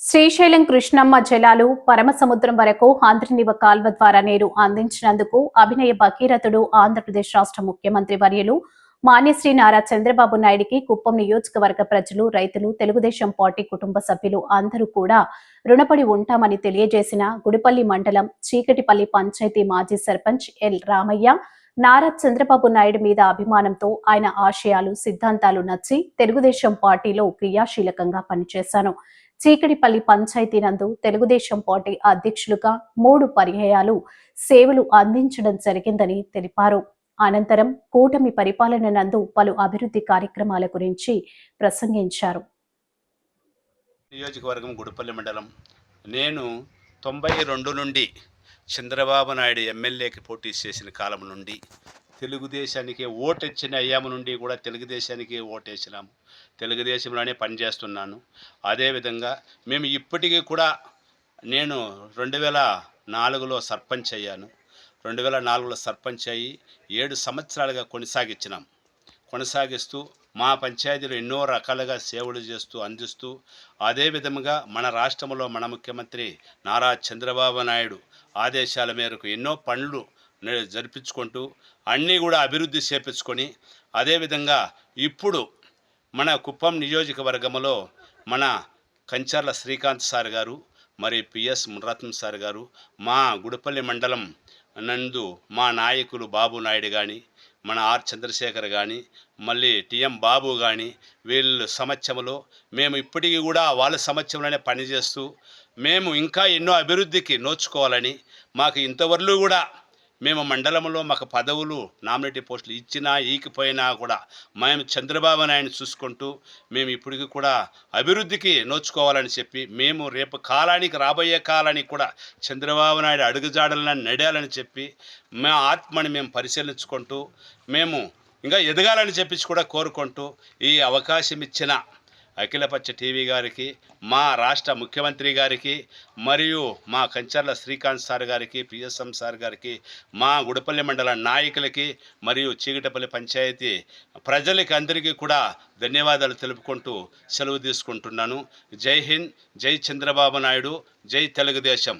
శ్రీశైలం కృష్ణమ్మ జలాలు పరమసముద్రం వరకు ఆంధ్రనివ కాల్వ ద్వారా నీరు అందించినందుకు అభినయ భగీరథుడు ఆంధ్రప్రదేశ్ రాష్ట్ర ముఖ్యమంత్రి వర్యులు మాన్యశ్రీ నారా చంద్రబాబు నాయుడికి కుప్పం నియోజకవర్గ ప్రజలు రైతులు తెలుగుదేశం పార్టీ కుటుంబ సభ్యులు అందరూ కూడా రుణపడి ఉంటామని తెలియజేసిన గుడిపల్లి మండలం చీకటిపల్లి పంచాయతీ మాజీ సర్పంచ్ ఎల్ రామయ్య నారా చంద్రబాబు నాయుడు మీద అభిమానంతో ఆయన ఆశయాలు సిద్ధాంతాలు నచ్చి తెలుగుదేశం పార్టీలో క్రియాశీలకంగా పనిచేశాను చీకటిపల్లి పంచాయతీ నందు తెలుగుదేశం పార్టీ అధ్యక్షులుగా మూడు పర్యాయాలు సేవలు అందించడం జరిగిందని తెలిపారు. అనంతరం కూటమి పరిపాలన నందు పలు అభివృద్ధి కార్యక్రమాల గురించి ప్రసంగించారు. నియోజకవర్గం గుడిపల్లి మండలం. నేను తొంభై రెండు నుండి చంద్రబాబు నాయుడు ఎమ్మెల్యేకి పోటీ చేసిన కాలం నుండి తెలుగుదేశానికి ఓటెచ్చిన అయ్యాము నుండి కూడా తెలుగుదేశానికి ఓటేసినాము తెలుగుదేశంలోనే పనిచేస్తున్నాను. అదేవిధంగా మేము ఇప్పటికీ కూడా నేను రెండు వేల నాలుగులో సర్పంచ్ అయ్యాను. రెండు వేల నాలుగులో సర్పంచ్ అయ్యి ఏడు సంవత్సరాలుగా కొనసాగించినాం. కొనసాగిస్తూ మా పంచాయతీలో ఎన్నో రకాలుగా సేవలు చేస్తూ అందిస్తూ అదే విధముగా మన రాష్ట్రంలో మన ముఖ్యమంత్రి నారా చంద్రబాబు నాయుడు ఆదేశాల మేరకు ఎన్నో పనులు జరిపించుకుంటూ అన్నీ కూడా అభివృద్ధి చేపించుకొని అదేవిధంగా ఇప్పుడు మన కుప్పం నియోజకవర్గంలో మన కంచర్ల శ్రీకాంత్ సార్ గారు మరి పిఎస్ మునరత్నం సార్ గారు మా గుడిపల్లి మండలం నందు మా నాయకులు బాబు నాయుడు కానీ మన ఆర్ చంద్రశేఖర్ కానీ మళ్ళీ టిఎం బాబు కానీ వీళ్ళ సమక్షంలో మేము ఇప్పటికీ కూడా వాళ్ళ సమక్షంలోనే పనిచేస్తూ మేము ఇంకా ఎన్నో అభివృద్ధికి నోచుకోవాలని మాకు ఇంతవరకు కూడా మేము మండలంలో మాకు పదవులు నామినేటివ్ పోస్టులు ఇచ్చినా ఈకిపోయినా కూడా మేము చంద్రబాబు నాయుడు చూసుకుంటూ మేము ఇప్పటికి కూడా అభివృద్ధికి నోచుకోవాలని చెప్పి మేము రేపు కాలానికి రాబోయే కాలానికి కూడా చంద్రబాబు నాయుడు అడుగుజాడలను నడాలని చెప్పి మా ఆత్మని మేము పరిశీలించుకుంటూ మేము ఇంకా ఎదగాలని చెప్పి కూడా కోరుకుంటూ ఈ అవకాశం ఇచ్చిన అఖిలపచ్చ టీవీ గారికి మా రాష్ట్ర ముఖ్యమంత్రి గారికి మరియు మా కంచర్ల శ్రీకాంత్ సార్ గారికి పిఎస్ఎం సార్ గారికి మా గుడిపల్లి మండల నాయకులకి మరియు చీకటపల్లి పంచాయతీ ప్రజలకి అందరికీ కూడా ధన్యవాదాలు తెలుపుకుంటూ సెలవు తీసుకుంటున్నాను. జై హింద్ జై చంద్రబాబు నాయుడు జై తెలుగుదేశం.